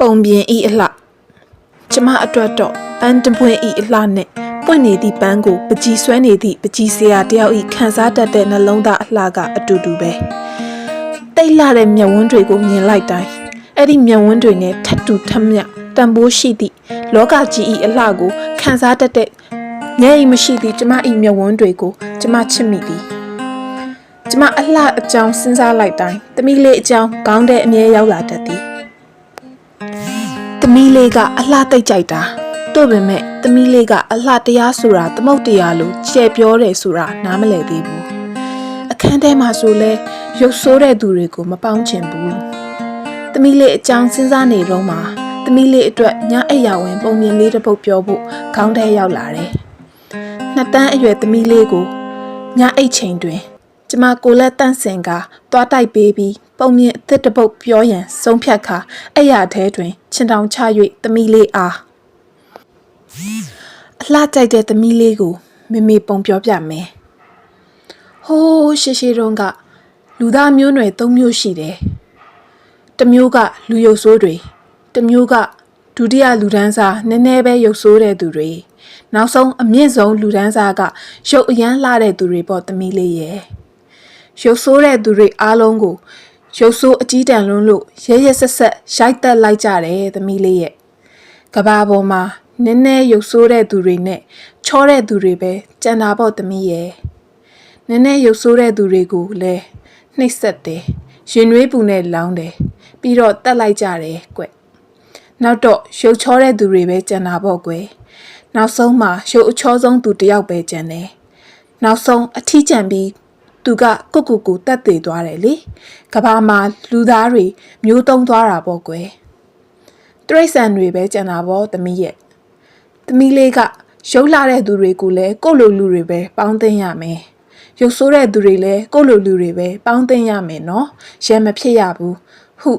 ပုံပြင်ဤအလှကျမအတွက်တော့ပန်းတပွင့်ဤအလှနဲ့ပွင့်နေသည့်ပန်းကိုပကြီးဆွဲနေသည့်ပကြီးစရာတယောက်ဤခံစားတတ်တဲ့နှလုံးသားအလှကအတူတူပဲတိတ်လာတဲ့မျက်ဝန်းတွေကိုမြင်လိုက်တိုင်းအဲ့ဒီမျက်ဝန်းတွေနဲ့ထပ်တူထပ်မြတန်ဖိုးရှိသည့်လောကကြီးဤအလှကိုခံစားတတ်တဲ့မျက်ရည်မရှိသည့်ကျမဤမျက်ဝန်းတွေကိုကျမချစ်မိသည်ကျမအလှအကြောင်းစဉ်းစားလိုက်တိုင်းသမီးလေးအကြောင်းကောင်းတဲ့အမြဲရောက်လာတတ်သည် သမီးလေးကအလှသိပ်ကြိုက်တာတို့ပေမဲ့သမီးလေးကအလှတရားဆိုတာသမုတ်တရားလို့ကြဲပြောတယ်ဆိုတာနားမလည်သေးဘူးအခန်းထဲမှာဆိုလဲရုပ်ဆိုးတဲ့သူတွေကိုမပေါင်းချင်ဘူးသမီးလေးအကြောင်းစဉ်းစားနေတော့မှသမီးလေးအတွက်ညအိပ်ရဝင်ပုံမြင်လေးတစ်ပုတ်ပြောဖို့ခေါင်းထဲရောက်လာတယ်နှစ်တန်းအရွယ်သမီးလေးကိုညအိပ်ချိန်တွင် ကျမကိုလက်တန့်စင်ကသွားတိုက်ပေးပြီးပုံမြင့်အသစ်တစ်ပုတ်ပြောရန်ဆုံးဖြတ်ခါအဲ့ရထဲတွင်ချင်တောင်ချ၍သမီးလေးအားအလှကြိုက်တဲ့သမီးလေးကိုမေမေပုံပြောပြမယ်။ဟိုးရှေရှေတုန်းကလူသားမျိုးနွယ်၃မျိုးရှိတယ်။တစ်မျိုးကလူရုပ်ဆိုးတွေတစ်မျိုးကဒုတိယလူဒန်းစားနည်းနည်းပဲရုပ်ဆိုးတဲ့သူတွေနောက်ဆုံးအမြင့်ဆုံးလူဒန်းစားကရုပ်အရမ်းလှတဲ့သူတွေပေါ့သမီးလေးရဲ့။ ရုပ်ဆိုးတဲ့သူတွေအားလုံးကိုရုပ်ဆိုးအကြီးတန်းလွန်းလို့ရဲရဲဆက်ဆက်ရိုက်တက်လိုက်ကြတယ်သမီးလေးရဲ့ကဘာပေါ်မှာနည်းနည်းရုပ်ဆိုးတဲ့သူတွေနဲ့ချောတဲ့သူတွေပဲကြံတာပေါ့သမီးရဲ့နည်းနည်းရုပ်ဆိုးတဲ့သူတွေကိုလည်းနှိပ်စက်တယ်ရင်နွေးပူနဲ့လောင်းတယ်ပြီးတော့တက်လိုက်ကြတယ်ကွနောက်တော့ရုပ်ချောတဲ့သူတွေပဲကြံတာပေါ့ကွယ်နောက်ဆုံးမှာရုပ်အချောဆုံးသူတစ်ယောက်ပဲကြံတယ်နောက်ဆုံးအထီးကျန်ပြီး သူကကုတ်ကုတ်ကိုတက်သေးသွားတယ်လေကဘာမှာလူသားတွေမျိုးတုံးသွားတာပေါ့ကွယ်တရိတ်ဆန်တွေပဲကြံတာပေါ့သမီးရဲ့သမီးလေးကရုပ်လာတဲ့သူတွေကိုလည်းကိုယ့်လိုလူတွေပဲပေါင်းသိမ်းရမယ်ရုပ်ဆိုးတဲ့သူတွေလည်းကိုယ့်လိုလူတွေပဲပေါင်းသိမ်းရမယ်နော်ရဲမဖြစ်ရဘူးဟု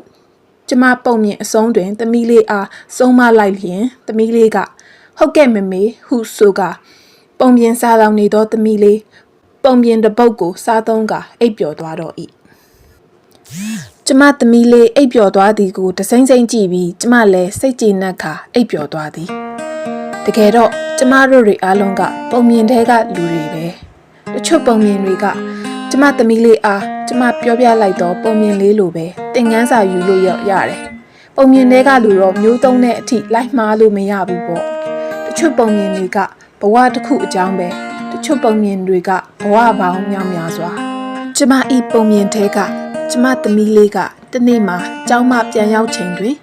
ကျမပုံမြင်အဆုံးတွင်သမီးလေးအားဆုံးမလိုက်လျင်သမီးလေးကဟုတ်ကဲ့မမေဟုဆိုကပုံပြင်စားလောင်နေသောသမီးလေး ပုံပြင်တစ်ပုတ်ကိုစားသုံးကအိပ်ပျော်သွားတော့၏ကျမသမီးလေးအိပ်ပျော်သွားသည်ကိုတစိမ့်စိမ့်ကြည့်ပြီးကျမလည်းစိတ်ကြည်နက်ခါအိပ်ပျော်သွားသည်တကယ်တော့ကျမတို့တွေအားလုံးကပုံမြင်တဲကလူတွေပဲတချို့ပုံမြင်တွေကကျမသမီးလေးအားကျမပြောပြလိုက်တော့ပုံမြင်လေးလိုပဲတင်ငန်းစာယူလို့ရရတယ်ပုံမြင်တဲကလူတော့မျိုးသုံးတဲ့အထိလိုက်မှားလို့မရဘူးပေါ့တချို့ပုံမြင်တွေကဘဝတစ်ခုအကြောင်းပဲ တချို့ပုံမြင်တွေကဘဝပေါင်းများများစွာကျမဤပုံမြင်ထဲကကျမသမီးလေးကတနေ့မှကျောင်းမှပြန်ရောက်ချိန်တွင်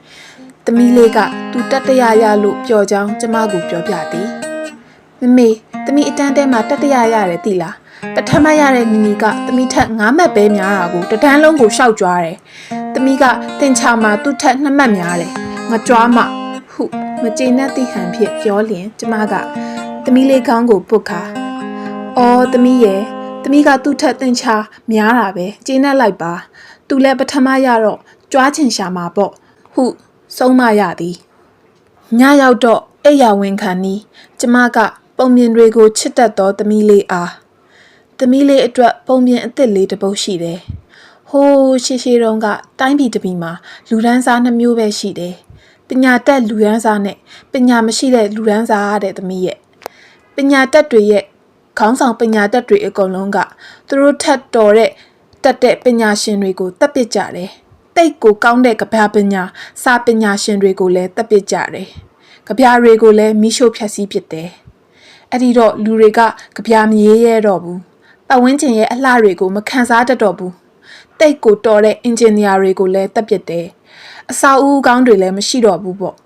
သမီးလေးကသူတတရရလို့ပျော်ကြောင်းကျမကိုပြောပြသည်မမေသမီးအတန်းတဲမှာတတရရတယ်သိလားပထမရတဲ့နီနီကသမီးထက်9မှတ်ပဲများတာကိုတတန်းလုံးကိုရှောက်ကြွားတယ်သမီးကတင်ချာမှာသူ့ထက်2မှတ်များတယ်ငကြွားမှဟုမကျေနပ်သည့်ဟန်ဖြင့်ပြောလျင်ကျမကသမီးလေးကောင်းကိုပုတ်ခါ အော်သမီးရဲ့သမီးကသူ့ထက်တင်ချာများတာပဲကျေနပ်လိုက်ပါသူလည်းပထမရတော့ကြွားချင်ရှာမှာပေါ့ဟုဆုံးမရသည်ညရောက်တော့အိယာဝင်ခံနီးကျမကပုံမြင်တွေကိုချစ်တတ်သောသမီးလေးအားသမီးလေးအတွက်ပုံမြင်အစ်စ်လေးတစ်ပုတ်ရှိတယ်။ဟိုးရှေရှေတုန်းကတိုင်းပြည်တစ်ပြည်မှာလူဒန်းစားနှမျိုးပဲရှိတယ်။ပညာတက်လူဒန်းစားနဲ့ပညာမရှိတဲ့လူဒန်းစားတဲ့သမီးရဲ့ပညာတက်တွေရဲ့ ခေါင်းဆောင်ပညာတက်တွေအကုန်လုံးကသူတို့ထက်တော်တဲ့တက်တဲ့ပညာရှင်တွေကိုတက်ပစ်ကြတယ်။တိတ်ကိုကောင်းတဲ့ကဗျာပညာစာပညာရှင်တွေကိုလည်းတက်ပစ်ကြတယ်။ကဗျာတွေကိုလည်းမိရှို့ဖျက်ဆီးပစ်တယ်။အဲ့ဒီတော့လူတွေကကြပြမရေးရတော့ဘူးပတ်ဝန်းကျင်ရဲ့အလှတွေကိုမခံစားတတ်တော့ဘူးတိတ်ကိုတော်တဲ့အင်ဂျင်နီယာတွေကိုလည်းတက်ပစ်တယ်အစာအုပ်ကောင်းတွေလည်းမရှိတော့ဘူးပေါ့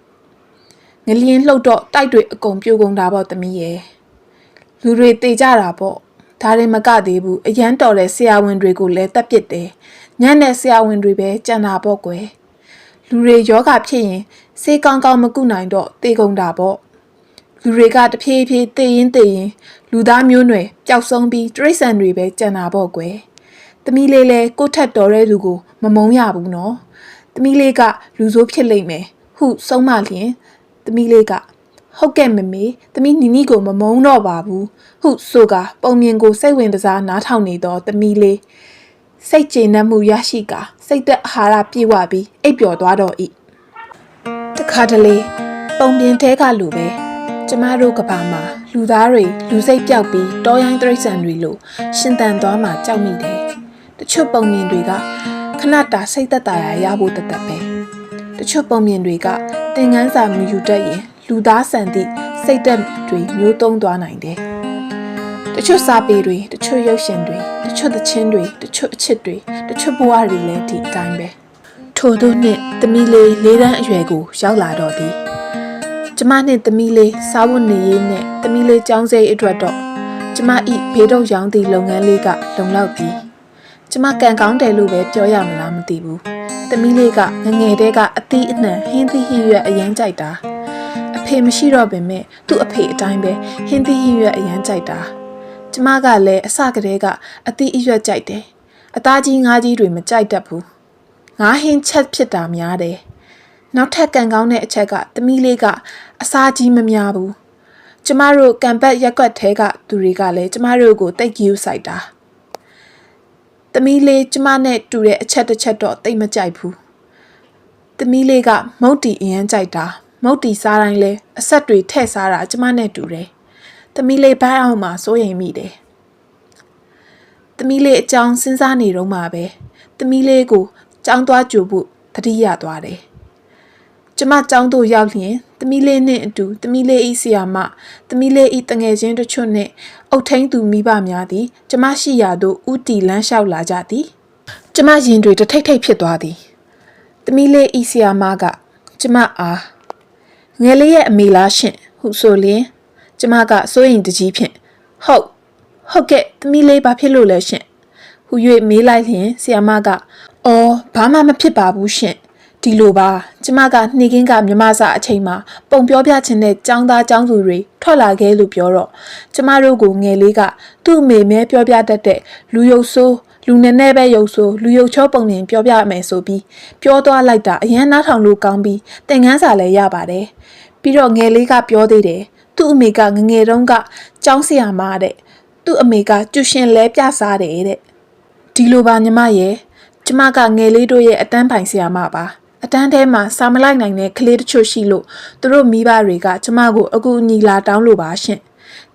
ငလျင်လှုပ်တော့တိုက်တွေအကုန်ပြိုကုန်တာပေါ့သမီးရဲ့ လူတွေတေကြတာပေါ့ဒါတွေမကသေးဘူးအရန်တော်တဲ့ဆရာဝန်တွေကိုလည်းတက်ပစ်တယ်ညံ့တဲ့ဆရာဝန်တွေပဲကြံတာပေါ့ကွယ်လူတွေယောဂဖြစ်ရင်စေးကောင်းကောင်းမကုနိုင်တော့တေကုန်တာပေါ့လူတွေကတဖြည်းဖြည်းသိရင်သိရင်လူသားမျိုးနွယ်ပျောက်ဆုံးပြီးတရိတ်ဆန်တွေပဲကြံတာပေါ့ကွယ်။သမီးလေးလဲကိုယ့်ထက်တော်တဲ့လူကိုမမုန်းရဘူးနော်။သမီးလေးကလူဆိုးဖြစ်လိမ့်မယ်ဟုဆုံးမလျင်သမီးလေးက ဟုတ်ကဲ့မမေသမီးနီနီကိုမမုန်းတော့ပါဘူးဟုဆိုကပုံမြင်ကိုစိတ်ဝင်စားနားထောင်နေတော့သမီးလေးစိတ်ကျေနပ်မှုရရှိကာစိတ်သက်အာဟာရပြည့်ဝပြီးအိပ်ပျော်သွားတော့၏ခါတလေပုံပြင်တဲကလူပဲကျမတို့ကဘာမှာလူသားတွေလူစိတ်ပြောက်ပြီးတောရိုင်းတိရစ္ဆာန်တွေလိုရှင်တန်သွားမှကြောက်မိတယ်တချို့ပုံမြင်တွေကခဏတာစိတ်သက်သာရာရဖို့တသက်ပဲတချို့ပုံမြင်တွေကသင်ငန်းစာမယူတတ်ရင် လူသားဆန်သည့်စိတ်သက်တွေမျိုးတုံးသွားနိုင်တယ်တချို့စာပေတွေတချို့ရုပ်ရှင်တွေတချို့သချင်းတွေတချို့အချစ်တွေတချို့ဘဝတွေလည်းဒီအတိုင်းပဲထို့သောနှင့်သမီးလေးလေးတန်းအရွယ်ကိုရောက်လာတော့သည်ကျမနဲ့သမီးလေးစားဝတ်နေရေးနဲ့သမီးလေးចောင်းစိတ်အတွက်တော့ကျမဤဘေးတော့ရောင်းသည့်လုပ်ငန်းလေးကလုံလောက်ပြီကျမကံကောင်းတယ်လို့ပဲပြောရမလားမသိဘူးသမီးလေးကငငယ်တဲကအသီးအနှံဟင်းသီးဟင်းရွက်အရန်ကြိုက်တာအ ဖေမရှိတော့ပင်မဲ့သူ့အဖေအတိုင်းပဲဟင်းသီးဟင်းရွက်အရန်ကြိုက်တာကျမကလည်းအစကတည်းကအသီးအရွက်ကြိုက်တယ်အသားကြီးငါးကြီးတွေမကြိုက်တတ်ဘူးငါးဟင်းချက်ဖြစ်တာများတယ်နောက်ထပ်ကန်ကောင်းတဲ့အချက်ကသမီးလေးကအစားကြီးမများဘူးကျမတို့ကံပတ်ရက်ကွက်ထဲကသူတွေကလည်းကျမတို့ကိုတိတ်ကြီးဆိုင်တာသမီးလေးကျမနဲ့တူတဲ့အချက်တစ်ချက်တော့တိတ်မကြိုက်ဘူးသမီးလေးကမုတ်တီအရန်ကြိုက်တာ မုတ်တီစားတိုင်းလဲအဆက်တွေထည့်စားတာကျမနဲ့တူတယ်သမီးလေးဘိုင်းအောင်မှာစိုးရိမ်မိတယ်သမီးလေးအကြောင်းစဉ်းစားနေတော့မှပဲသမီးလေးကိုကြောင်းသွားကြိုဖို့တတိယသွားတယ်ကျမကျောင်းသို့ရောက်လျင်သမီးလေးနှင့်အတူသမီးလေးဤဆီယာမသမီးလေးဤတငယ်ချင်းတို့ချွတ်နှင့်အုတ်ထင်းသူမိဘများသည် ကျမရှိရာသို့ဥတီလန်းလျှောက်လာကြသည်ကျမရင်တွေတထိတ်ထိတ်ဖြစ်သွားသည်သမီးလေးဤဆီယာမက ကျမအား ငယ်လေးရဲ့အမေလားရှင်ဟုဆိုလျင်ကျမကစိုးရင်တကြီးဖြင့်ဟုတ်ဟုတ်ကဲ့သမီးလေးဘာဖြစ်လို့လဲရှင်ဟူ၍မေးလိုက်လျင်ဆီယာမကအော်ဘာမှမဖြစ်ပါဘူးရှင်ဒီလိုပါကျမကနှီးကင်းကမြမစာအချိန်မှာပုံပြောပြခြင်းနဲ့ចောင်းသားចောင်းသူတွေထွက်လာခဲ့လို့ပြောတော့ကျမတို့ကိုငယ်လေးကသူ့အမေမဲပြောပြတတ်တဲ့လူယုတ်ဆိုး လူနဲ့နဲ့ပဲယုတ်ဆိုးလူယုတ်ချောပုံမြင်ပြောပြမယ်ဆိုပြီးပြောသွားလိုက်တာအရန်နားထောင်လို့ကောင်းပြီးသင်ငန်းစာလည်းရပါတယ်ပြီးတော့ငယ်လေးကပြောသေးတယ်သူ့အမေကငငယ်တုန်းကចောင်းဆရာမတဲ့သူ့အမေကကျူရှင်လဲပြစားတယ်တဲ့ဒီလိုပါညီမရဲ့ကျမကငယ်လေးတို့ရဲ့အတန်းပိုင်ဆရာမပါအတန်းထဲမှာစာမလိုက်နိုင်တဲ့ကလေးတချို့ရှိလို့သူတို့မိဘတွေကကျမကိုအကူအညီလာတောင်းလို့ပါရှင်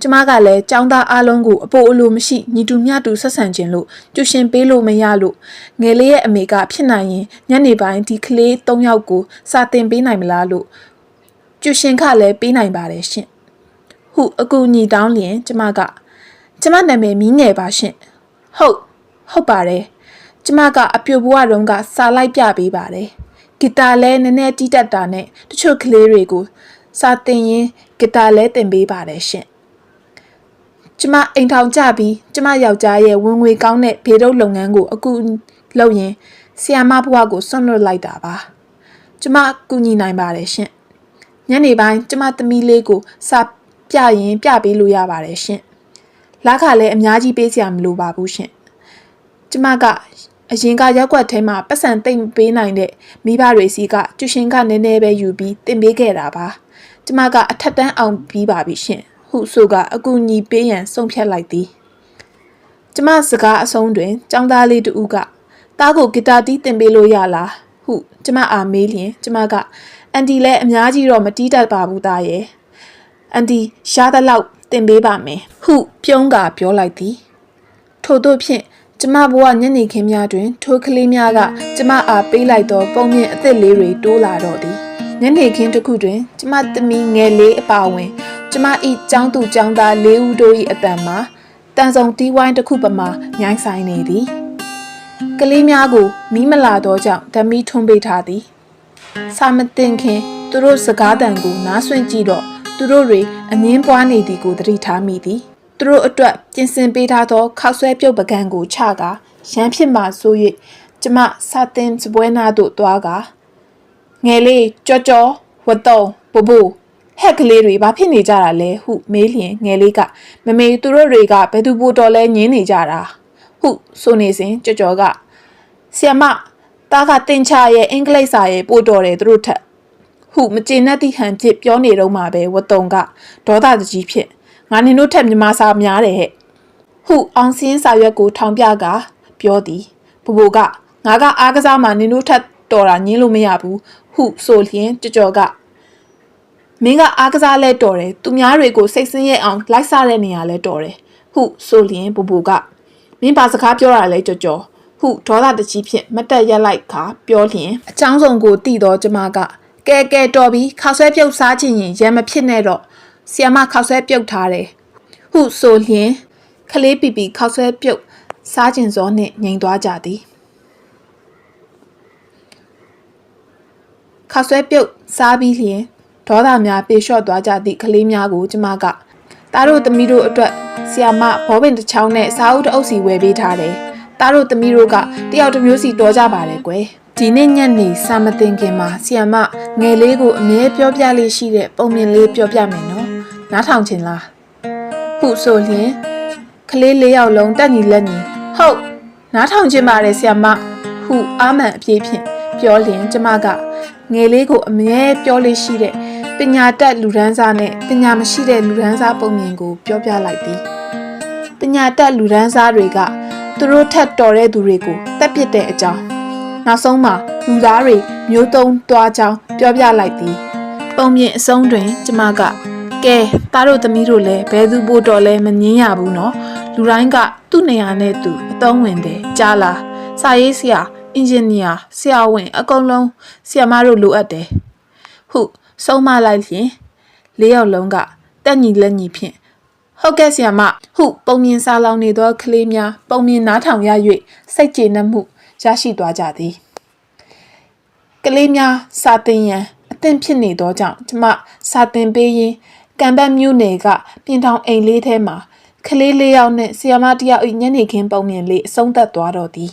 ကျမကလည်းចောင်းသားအားလုံးကိုအပိုအလိုမရှိညီတူမျှတူဆက်ဆံခြင်းလို့ကျူရှင်ပေးလို့မရလို့ငယ်လေးရဲ့အမေကဖြစ်နိုင်ရင်ညနေပိုင်းဒီကလေး၃ယောက်ကိုစာတင်ပေးနိုင်မလားလို့ကျူရှင်ကလည်းပေးနိုင်ပါတယ်ရှင်ဟုအကူအညီတောင်းလျင်ကျမကကျမနာမည်မီးငယ်ပါရှင်ဟုတ်ဟုတ်ပါတယ်ကျမကအပြိုဘဝတုန်းကစာလိုက်ပြပေးပါတယ်ဂီတာလည်းနည်းနည်းတီးတတ်တာနဲ့တချို့ကလေးတွေကိုစာသင်ရင်ဂီတာလည်းသင်ပေးပါတယ်ရှင် ကျမအိမ်ထောင်ကြပြီးကျမယောက်ျားရဲ့ဝင်ငွေကောင်းတဲ့ဘေးတုပ်လုပ်ငန်းကိုအကူလုပ်ရင်ဆီယာမဘဝကိုဆွန့်လွတ်လိုက်တာပါကျမကူညီနိုင်ပါတယ်ရှင်ညနေပိုင်းကျမသမီးလေးကိုစာပြရင်ပြပေးလို့ရပါတယ်ရှင်လခလည်းအများကြီးပေးစရာမလိုပါဘူးရှင်ကျမကအရင်ကရက်ွက်ထဲမှာပတ်စံတိတ်မပေးနိုင်တဲ့မိဘတွေစီကကျူရှင်ကနည်းနည်းပဲယူပြီးတင်ပေးခဲ့တာပါကျမကအထက်တန်းအောင်ပြီးပါပြီရှင် ဟုဆိုကအကူညီပေးရန်ဆုံးဖြတ်လိုက်သည်ကျမစကားအဆုံးတွင်ចောင်းသားလေးတူကတားကိုဂီတာတီးတင်ပေးလို့ရလားဟုကျမအားမေးလျင်ကျမကအန်တီလည်းအများကြီးတော့မတီးတတ်ပါဘူးသားရဲ့အန်တီရှားတဲ့လောက်တင်ပေးပါမယ်ဟုပြုံးကပြောလိုက်သည်ထို့သောဖြင့်ကျမဘဝညနေခင်းများတွင် ထိုကလေးများကကျမအားပေးလိုက်သောပုံမြင့်အသစ်လေးတွေတိုးလာတော့သည်ညနေခင်းတစ်ခုတွင် ကျမသမီးငယ်လေးအပါဝင် ကျမဤចောင်းသူចောင်းသားလေးဦးတို့၏အတန်မှာတန်စုံတီးဝိုင်းတစ်ခုပမာညှိုင်းဆိုင်နေသည်ကလေးများကိုမီးမလာသောကြောင့်ဓမီထွန်းပေးထားသည်စာမတင်ခင်သူတို့စကားတန်ကိုနားဆွင့်ကြည့်တော့သူတို့တွေအငင်းပွားနေသည်ကိုသတိထားမိသည်သူတို့အတွက်ပြင်ဆင်ပေးထားသောခောက်ဆွဲပြုတ်ပကံကိုချကာရန်ဖြစ်မှဆို၍ကျမစာတင်စပွဲနာသို့သွားကာငယ်လေးကြောကြောဝတ်တုံဘို့ဘို့ ဟက်ကလေးတွေဘာဖြစ်နေကြတာလဲဟုမေးလျင်ငယ်လေးကမမေသူတို့တွေကဘယ်သူပို့တော်လဲညင်းနေကြတာဟုဆိုနေစဉ်ကြောကြောကဆီယမတားကတင်ချရဲ့အင်္ဂလိပ်စာရဲ့ပို့တော်တယ်သူတို့ထက်ဟုမကျေနပ်သည့်ဟန်ဖြစ်ပြောနေတော့မှပဲဝတ်တုံကဒေါသတကြီးဖြစ်ငါနင်တို့ထက်မြမစာများတယ်ဟဲ့ဟုအောင်စင်းစာရွက်ကိုထောင်ပြကပြောသည်ဘဘိုကငါကအားကစားမှနင်တို့ထက်တော်တာညင်းလို့မရဘူးဟုဆိုလျင်ကြော်ကြော်က မင်းကအားကစားလဲတော်တယ်သူများတွေကိုစိတ်ဆင်းရဲအောင်လိုက်စားတဲ့နေရာလဲတော်တယ်ဟုဆိုလျင်ဘူဘူကမင်းဘာစကားပြောတာလဲကြော်ကြော်ဟုဒေါသတကြီးဖြင့်မတ်တက်ရက်လိုက်ခါပြောလျင်အချောင်းစုံကိုတည်တော့ကျမကကဲကဲတော်ပြီခောက်ဆွဲပြုတ်စားချင်ရင်ရံမဖြစ်နဲ့တော့ဆီယမခောက်ဆွဲပြုတ်ထားတယ်ဟုဆိုလျင်ခလေးပီပီခောက်ဆွဲပြုတ်စားကျင်စောနှင့်ငြိမ်သွားကြသည်ခောက်ဆွဲပြုတ်စားပြီးလျင် ဒေါသများပြေလျှော့သွားကြသည့်ကလေးများကိုကျမကတားတို့သမီးတို့အတွက်ဆီယာမဘောပင်တစ်ချောင်းနဲ့စားအုပ်တစ်အုပ်စီဝယ်ပေးထားတယ်။တားတို့သမီးတို့ကတယောက်တစ်မျိုးစီတော်ကြပါတယ်ကွယ်။ဒီနေ့ညနေစာမတင်ခင်မှာဆီယာမငယ်လေးကိုအမြဲပြောပြလေးရှိတဲ့ပုံမြင်လေးပြောပြမယ်နော်။နားထောင်ချင်လား။ဟုဆိုလျင်ကလေးလေးယောက်လုံးတက်ညီလက်ညီဟုတ်နားထောင်ချင်ပါတယ်ဆီယာမဟုအာမန်အပြေးဖြင့်ပြောလျင်ကျမကငယ်လေးကိုအမြဲပြောလေးရှိတဲ့ ပညာတတ်လူဒန်းစားနဲ့ပညာမရှိတဲ့လူဒန်းစားပုံမြင်ကိုပြောပြလိုက်သည်ပညာတတ်လူဒန်းစားတွေကသူတို့ထက်တော်တဲ့သူတွေကိုတက်ပစ်တဲ့အကြောင်းနောက်ဆုံးမှာလူသားတွေမျိုးတုံးသွားကြောင်းပြောပြလိုက်သည်ပုံမြင်အဆုံးတွင်ကျမကကဲသားတို့သမီးတို့လည်းဘဲသူဖို့တော့လဲမငင်းရဘူးနော်လူတိုင်းကသူ့နေရာနဲ့သူအသုံးဝင်တယ်ကြားလားစာရေးဆရာအင်ဂျင်နီယာဆရာဝန်အကုန်လုံးဆရာမတို့လိုအပ်တယ်ဟု ဆုံးမလိုက်လျင်လေးယောက်လုံးကတက်ညီလက်ညီဖြင့်ဟုတ်ကဲ့ဆရာမဟုပုံမြင်စားလောင်နေသောကလေးများပုံမြင်နားထောင်ရ၍စိတ်ကျေနပ်မှုရရှိသွားကြသည်ကလေးများစာသင်ရန်အသင့်ဖြစ်နေသောကြောင့်ကျမစာသင်ပေးရင်းကံပတ်မြို့နယ်ကပြင်ထောင်အိမ်လေးထဲမှာကလေးလေးယောက်နဲ့ဆရာမတစ်ယောက်၏ညနေခင်းပုံမြင်လေးအဆုံးသတ်သွားတော့သည်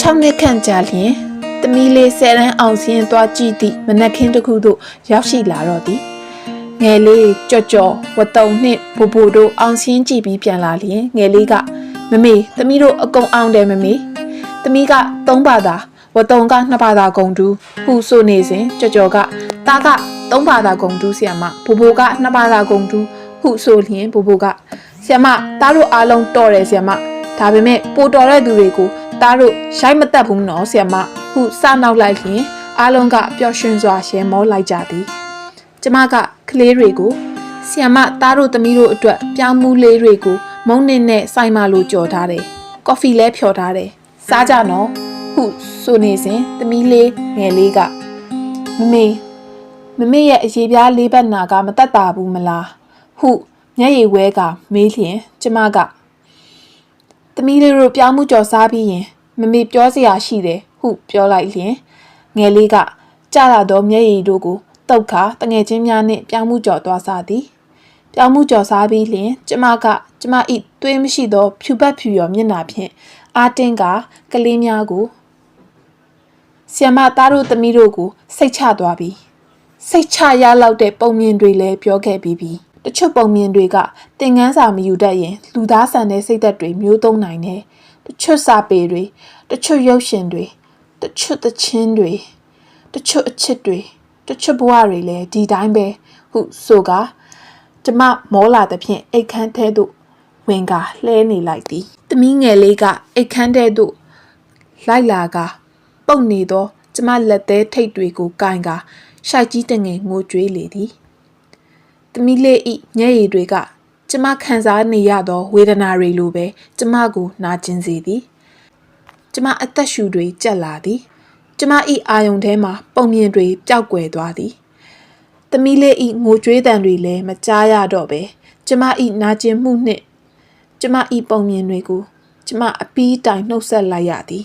6နှစ်ခန့်ကြာလျင် သမီးလေးဆယ်တန်းအောင်စင်းသွားကြည့်သည့်မနက်ခင်းတစ်ခုသို့ရောက်ရှိလာတော့သည်ငယ်လေးကြော့ကြော့ဝတုံနှင့်ဘူဘူတို့အောင်စင်းကြည့်ပြီးပြန်လာလျင်ငယ်လေးကမမေသမီးတို့အကုန်အောင်တယ်မမေသမီးက3ဘာသာဝတုံက2ဘာသာဂုံတူးဟုဆိုနေစဉ်ကြော့ကြော့ကတားက3ဘာသာဂုံတူးဆီယမဘူဘူက2ဘာသာဂုံတူးဟုဆိုလျင်ဘူဘူကဆီယမတားတို့အားလုံးတော်တယ်ဆီယမဒါပေမဲ့ပိုတော်တဲ့သူတွေကိုတားတို့ရိုက်မတက်ဘူးနော်ဆီယမ ဟုစနောက်လိုက်လျင်အားလုံးကပျော်ရွှင်စွာရှဲမောလိုက်ကြသည်ကျမကကလေးတွေကိုဆီယမတားတို့သမီးတို့အတွက်ပြောင်းမှုလေးတွေကိုမုံနစ်နဲ့စိုက်မလို့ကြော်ထားတယ်ကော်ဖီလဲဖြော်ထားတယ်စားကြနော်ဟုဆိုနေစဉ်သမီးလေးငယ်လေးကမမေမမေရဲ့အရေးပြားလေးဘက်နာကမတက်တာဘူးမလားဟုမျက်ရည်ဝဲကမေးလျင်ကျမကသမီးလေးတို့ပြောင်းမှုကြော်စားပြီးရင်မမေပြောစရာရှိတယ် ဟုပြောလိုက်လျင်ငယ်လေးကကြာလာသောမျက်ရည်တို့ကိုတုတ်ခါတငယ်ချင်းများနှင့်ပြောင်းမှုကြော်သွားစားသည်ပြောင်းမှုကြော်စားပြီးလျင် ကျမကကျမဤသွေးမရှိသော ဖြူပတ်ဖြူရောမျက်နှာဖြင့်အာတင်းကကလေးများကိုဆီယမသားတို့သမီးတို့ကိုစိတ်ချသွားပြီစိတ်ချရလောက်တဲ့ပုံမြင်တွေလည်းပြောခဲ့ပြီးပြီတချို့ပုံမြင်တွေကသင်ငန်းစာမယူတတ်ရင်လူသားဆန်တဲ့စိတ်သက်တွေမျိုးသုံးနိုင်တယ်တချို့စာပေတွေတချို့ရုပ်ရှင်တွေ တချို့သချင်းတွေတချို့အချစ်တွေတချို့ဘဝတွေလည်းဒီတိုင်းပဲဟုဆိုကကျမမောလာသဖြင့်အိတ်ခမ်းထဲသို့ဝင်ကလှဲနေလိုက်သည်တမီးငယ်လေးကအိတ်ခမ်းထဲသို့လိုက်လာကပုတ်နေသောကျမလက်သေးထိတ်တွေကိုကင်ကရှိုက်ကြီးတငယ်ငိုကြွေးလေသည်သမီးလေးဤမျက်ရည်တွေက ကျမခံစားနေရသောဝေဒနာတွေလိုပဲကျမကိုနာကျင်စေသည် ကျမအသက်ရှူတွေကြက်လာသည်ကျမဤအာယုံထဲမှာပုံမြင်တွေပျောက်ကွယ်သွားသည်သမီးလေးဤငိုကြွေးတံတွေလည်းမကြားရတော့ပဲကျမဤနာကျင်မှုနှင့်ကျမဤပုံမြင်တွေကို ကျမအပီးတိုင်နှုတ်ဆက်လိုက်ရသည်